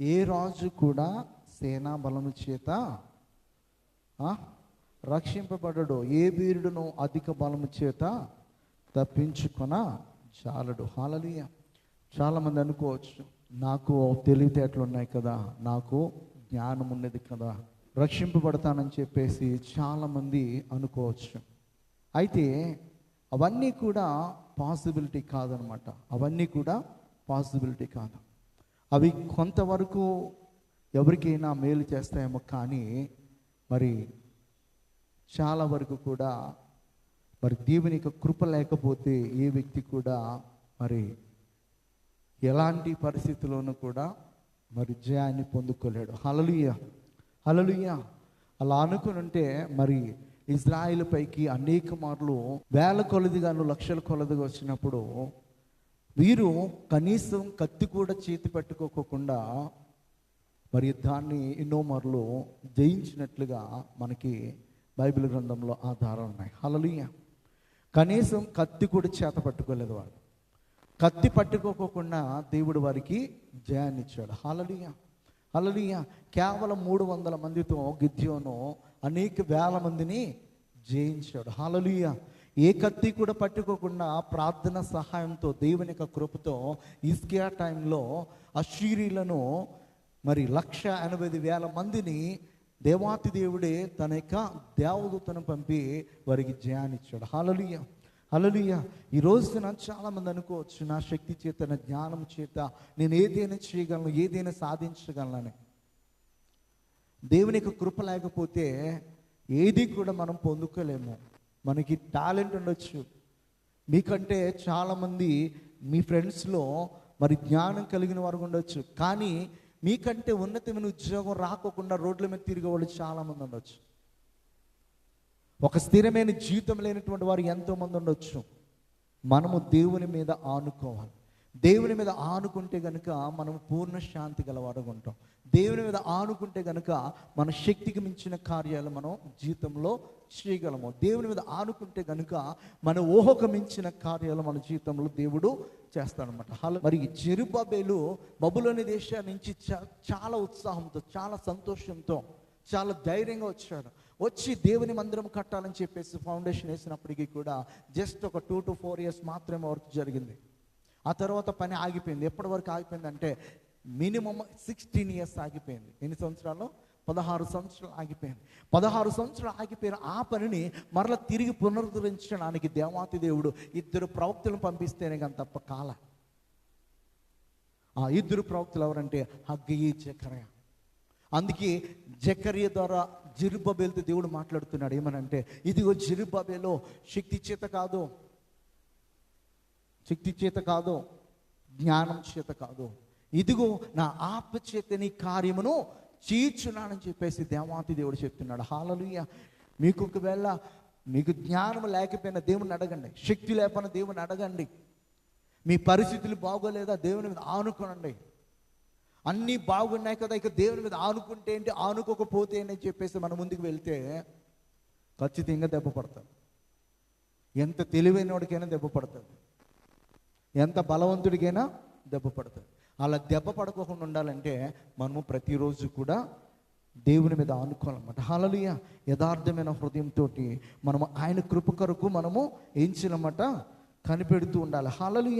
ఏ రాజు కూడా సేనా బలము చేత రక్షింపబడడు. ఏ వీరుడును అధిక బలము చేత తప్పించుకొన చాలడు హాలలియ. చాలామంది అనుకోవచ్చు నాకు తెలివితేటలు ఉన్నాయి కదా నాకు జ్ఞానం ఉన్నది కదా రక్షింపబడతానని చెప్పేసి చాలామంది అనుకోవచ్చు. అయితే అవన్నీ కూడా పాసిబిలిటీ కాదనమాట. అవన్నీ కూడా పాసిబిలిటీ కాదు. అవి కొంతవరకు ఎవరికైనా మేలు చేస్తాయేమో కానీ మరి చాలా వరకు కూడా మరి దేవుని యొక్క కృప లేకపోతే ఏ వ్యక్తి కూడా మరి ఎలాంటి పరిస్థితుల్లోనూ కూడా మరి జయాన్ని పొందుకోలేడు. హలలుయ హలలుయ అలా అనుకుని ఉంటే మరి ఇజ్రాయిల్ పైకి అనేక మార్లు వేల కొలదిగాను లక్షల కొలదిగా వచ్చినప్పుడు వీరు కనీసం కత్తి కూడా చేతి పెట్టుకోకుండా మరి యుద్ధాన్ని ఎన్నో మార్లు జయించినట్లుగా మనకి బైబిల్ గ్రంథంలో ఆధారాలు ఉన్నాయి. హలలుయ కనీసం కత్తి కూడా చేత పట్టుకోలేదు వాడు. కత్తి పట్టుకోకుండా దేవుడు వారికి జయాన్ని ఇచ్చాడు. హలలియ హలలియ కేవలం మూడు వందల మందితో గిద్యోను అనేక వేల మందిని జయించాడు. హలలియ ఏ కత్తి కూడా పట్టుకోకుండా ప్రార్థన సహాయంతో దేవుని యొక్క కృపతో ఇస్కియా టైంలో అషీరీలను మరి లక్ష ఎనభై వేల మందిని దేవాతి దేవుడే తన యొక్క దేవదూతను పంపి వారికి జయాన్నిచ్చాడు హలలియ హలలియ ఈ రోజున చాలా మంది అనుకోవచ్చు నా శక్తి చేత నా జ్ఞానం చేత నేను ఏదైనా చేయగలను ఏదైనా సాధించగలనని. దేవుని యొక్క కృప లేకపోతే ఏది కూడా మనం పొందుకోలేము. మనకి టాలెంట్ ఉండొచ్చు. మీకంటే చాలామంది మీ ఫ్రెండ్స్లో మరి జ్ఞానం కలిగిన వారు ఉండొచ్చు. కానీ మీకంటే ఉన్నతమైన ఉద్యోగం రాకోకుండా రోడ్ల మీద తిరిగే వాళ్ళు చాలామంది ఉండొచ్చు. ఒక స్థిరమైన జీవితం లేనటువంటి వారు ఎంతోమంది ఉండొచ్చు. మనము దేవుని మీద ఆనుకోవాలి. దేవుని మీద ఆనుకుంటే గనుక మనం పూర్ణ శాంతి గలవారుగా ఉంటాం. దేవుని మీద ఆనుకుంటే గనుక మన శక్తికి మించిన కార్యాలు మనం జీవితంలో చేయగలము. దేవుని మీద ఆనుకుంటే గనుక మన ఊహకు మించిన కార్యాలు మన జీవితంలో దేవుడు చేస్తాడనమాట హలో మరి జెరుబాబేలు బబులోని దేశం నుంచి చాలా ఉత్సాహంతో చాలా సంతోషంతో చాలా ధైర్యంగా వచ్చాడు. వచ్చి దేవుని మందిరం కట్టాలని చెప్పేసి ఫౌండేషన్ వేసినప్పటికీ కూడా జస్ట్ ఒక టూ టు ఫోర్ ఇయర్స్ మాత్రమే వర్క్ జరిగింది. ఆ తర్వాత పని ఆగిపోయింది. ఎప్పటి వరకు ఆగిపోయింది అంటే మినిమం సిక్స్టీన్ ఇయర్స్ ఆగిపోయింది. ఎన్ని సంవత్సరాలు? పదహారు సంవత్సరాలు ఆగిపోయింది. పదహారు సంవత్సరాలు ఆగిపోయిన ఆ పనిని మరలా తిరిగి పునరుద్ధరించడానికి దేవాతి దేవుడు ఇద్దరు ప్రవక్తలను పంపిస్తేనే కానీ తప్ప కాల. ఆ ఇద్దరు ప్రవక్తలు ఎవరంటే హగ్గయి జకరయ. అందుకే జకర్య ద్వారా జిరుబాబేలతో దేవుడు మాట్లాడుతున్నాడు. ఏమనంటే ఇదిగో జిరుబాబేలో శక్తి చేత కాదు శక్తి చేత కాదు జ్ఞానం చేత కాదు. ఇదిగో నా ఆత్మ చేత నీ కార్యమును చీర్చున్నానని చెప్పేసి దేవాతి దేవుడు చెప్తున్నాడు. హాలలుయ్య మీకు ఒకవేళ మీకు జ్ఞానం లేకపోయినా దేవుని అడగండి. శక్తి లేకపోయినా దేవుని అడగండి. మీ పరిస్థితులు బాగోలేదా దేవుని మీద ఆనుకోనండి. అన్నీ బాగున్నాయి కదా ఇక దేవుని మీద ఆనుకుంటే ఏంటి? ఆనుకోకపోతే ఏంటి అని చెప్పేసి మనం ముందుకు వెళ్తే ఖచ్చితంగా దెబ్బ పడతాం ఎంత తెలివైన వాడికైనా దెబ్బ పడుతుంది ఎంత బలవంతుడికైనా దెబ్బ పడుతుంది. అలా దెబ్బ పడకోకుండా ఉండాలంటే మనము ప్రతిరోజు కూడా దేవుని మీద ఆనుకోవాలన్నమాట. హాలలుయ యథార్థమైన హృదయంతో మనము ఆయన కృప కొరకు మనము ఏం చేయాలన్నమాట? కనిపెడుతూ ఉండాలి. హాలలుయ